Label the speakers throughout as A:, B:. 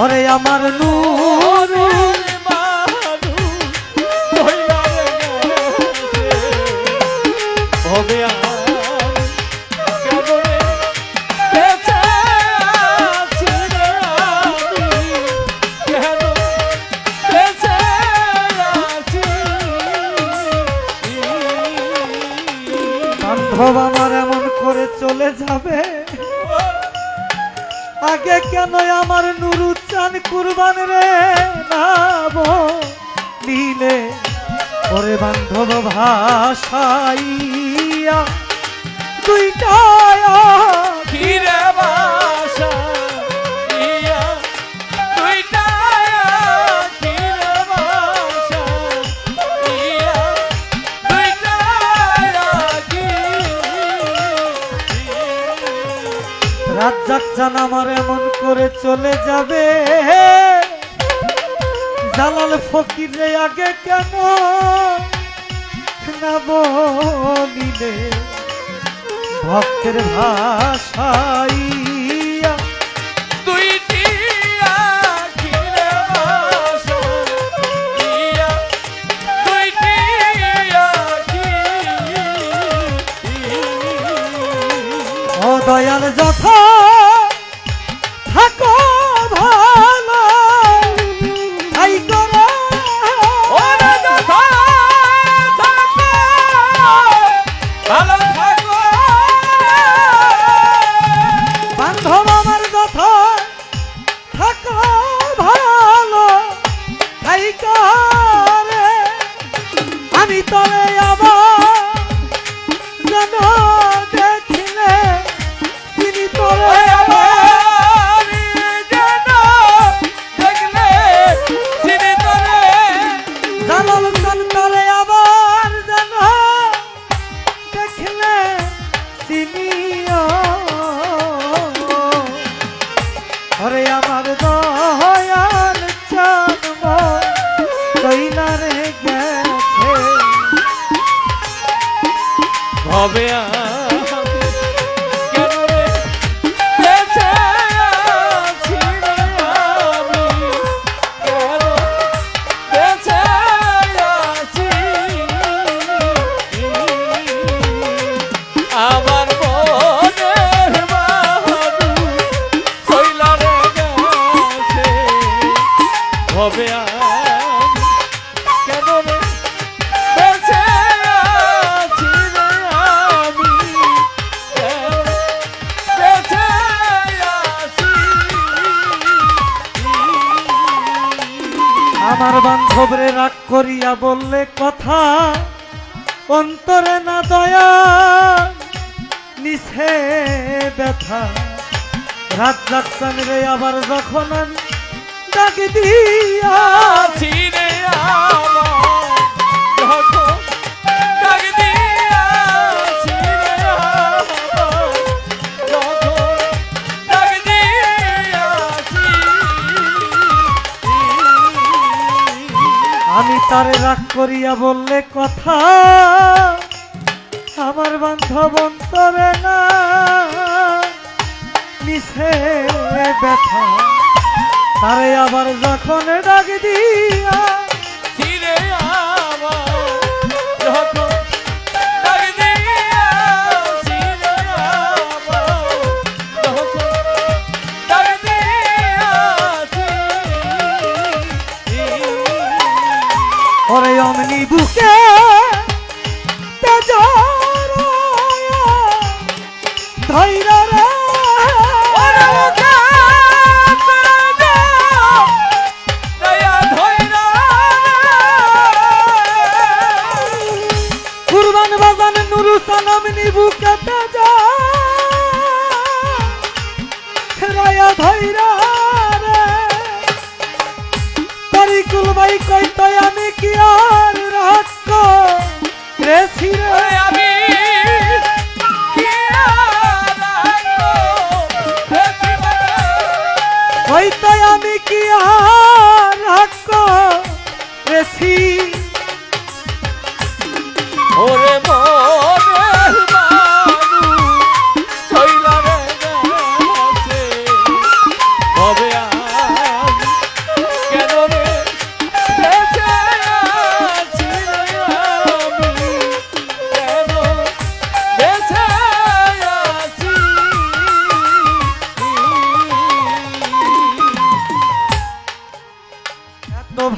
A: ওরে আমার নূর।
B: হবে
A: আমার এমন করে চলে যাবে। আগে কেন আমার নুরু চান কুরবান রে নাব নীলে। ওরে বান্ধব ভাষাইয়া দুইটা
B: ফিরে বাসা
A: রাজ্জাক চান আমার করে চলে যাবে। জালাল ফকির রে আগে কেন না বলিলে ভক্তের ও দয়াল যথা
B: হবে আমি আমার
A: বান্ধবরে রাগ করিয়া বললে, কথা অন্তরে না দয়া নিছে ব্যথা। রাত যাচ্ছেন রে আবার যখন আমি ডাকি দিয়া।
B: চিনে আমার
A: রাগ করিয়া বললে, কথা আমার বান্ধব অন্তরে না। মিশে ব্যথা, তারে আবার যখন ডাক দিয়া
B: ধইরা
A: কুরবান বাজান নুরু সালাম নিবুকে তেজা রায়া ধৈর্য রে। তরিকুল ভাই কইতই আমি কি আর রাখব রে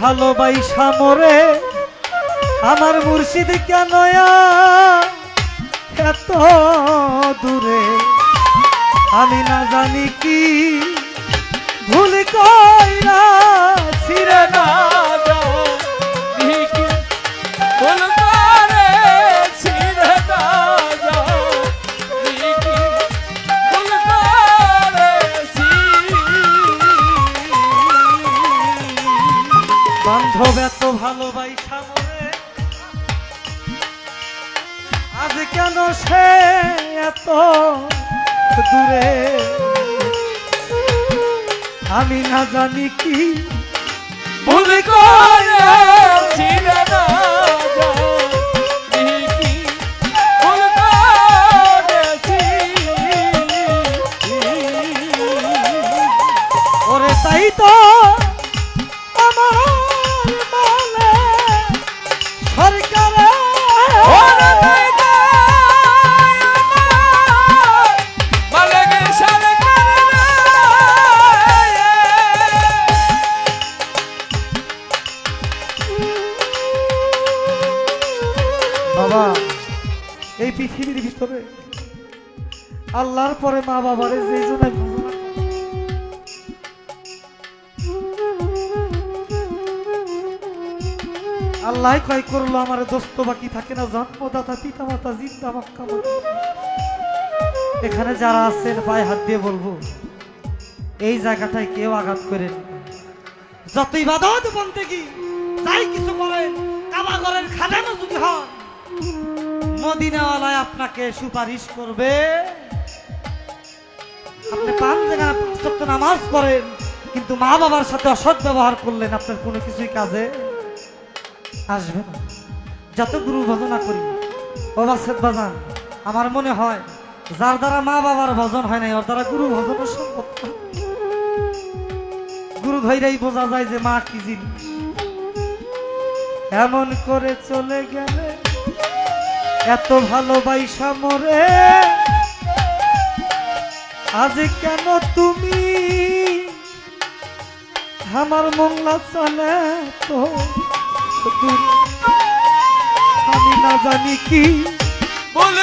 A: ভালোবাইসা মরে আমার মুর্শিদ কেন এত দূরে? আমি না জানি কি ভুল কইরা ছিড়ে বান্ধব এত ভালোবাসা মনে। আজ কেন সে এত দূরে? আমি না জানি কি
B: ভুল
A: আল্লাহর পরে মা বাবারে জন্য আল্লাহ কয় করল আমার দোস্ত বাকি থাকে না, জন্মদাতা পিতা মাতা জিন্দা, মক্কা এখানে যারা আছেন, পায়ে হাত দিয়ে বলব, এই জায়গাটায় কেউ আঘাত করেন যতই বাদত বলতে কি যাই কিছু করেন, কাবা করেন খাদানো যদি হন মদিনাওয়ালায় আপনাকে সুপারিশ করবে। আপনি পান জায়গায় সত্য নামাজ পড়েন, কিন্তু মা বাবার সাথে অসৎ ব্যবহার করলেন, আপনার কোনো কিছুই কাজে আসবে না। যত গুরু ভজনা করি বাসেদ বাজান আমার মনে হয় যার দ্বারা মা বাবার ভজন হয় নাই, ওর দ্বারা গুরু ভজনও সম্ভব গুরু ধৈরাই বোঝা যায় যে মা কি জিনিস। এমন করে চলে গেলে, এত ভালোবাসা মরে আজ কেন তুমি আমার মংলা চলে তো? আমি না জানি কি
B: ভুল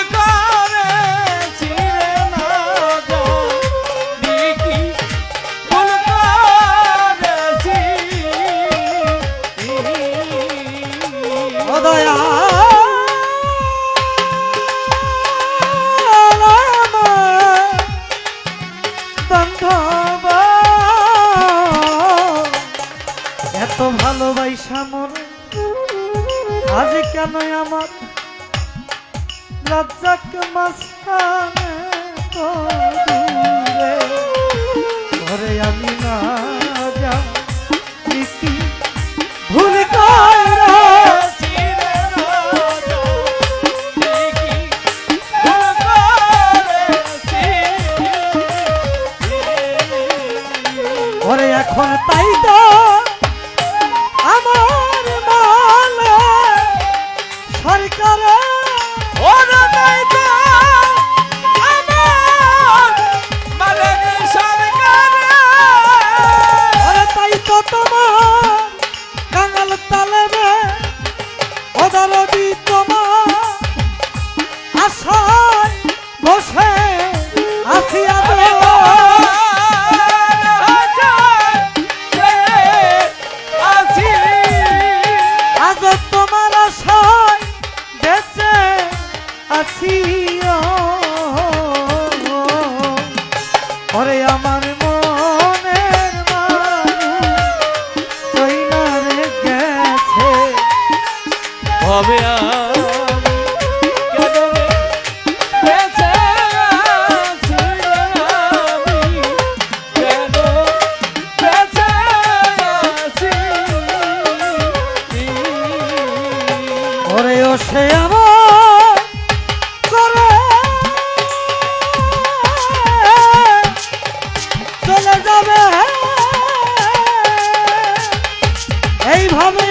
A: লজ্জাক মাস্তানে তো দূরে ঘরে আমি না যা কি ভুল ওরে এখন তাই তো তোমার কাঙাল তালে রে ওদারদি তোমার আশায় বসে আজ তোমার আশায় বেঁচে আছি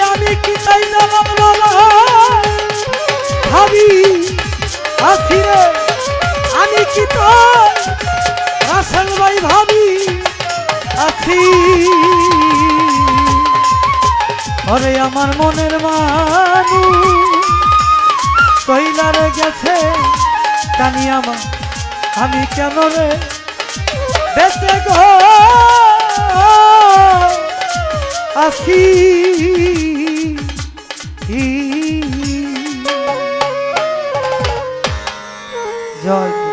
A: আমি কি চাই জানাম বলো ভাবি আছি রে, আমি কি তো রাসেল ভাই, ভাবি আছি ওরে আমার মনের মানু কইলারে গেছে জানি আমার আমি কেন রে বেঁচে গো? আসি জয়।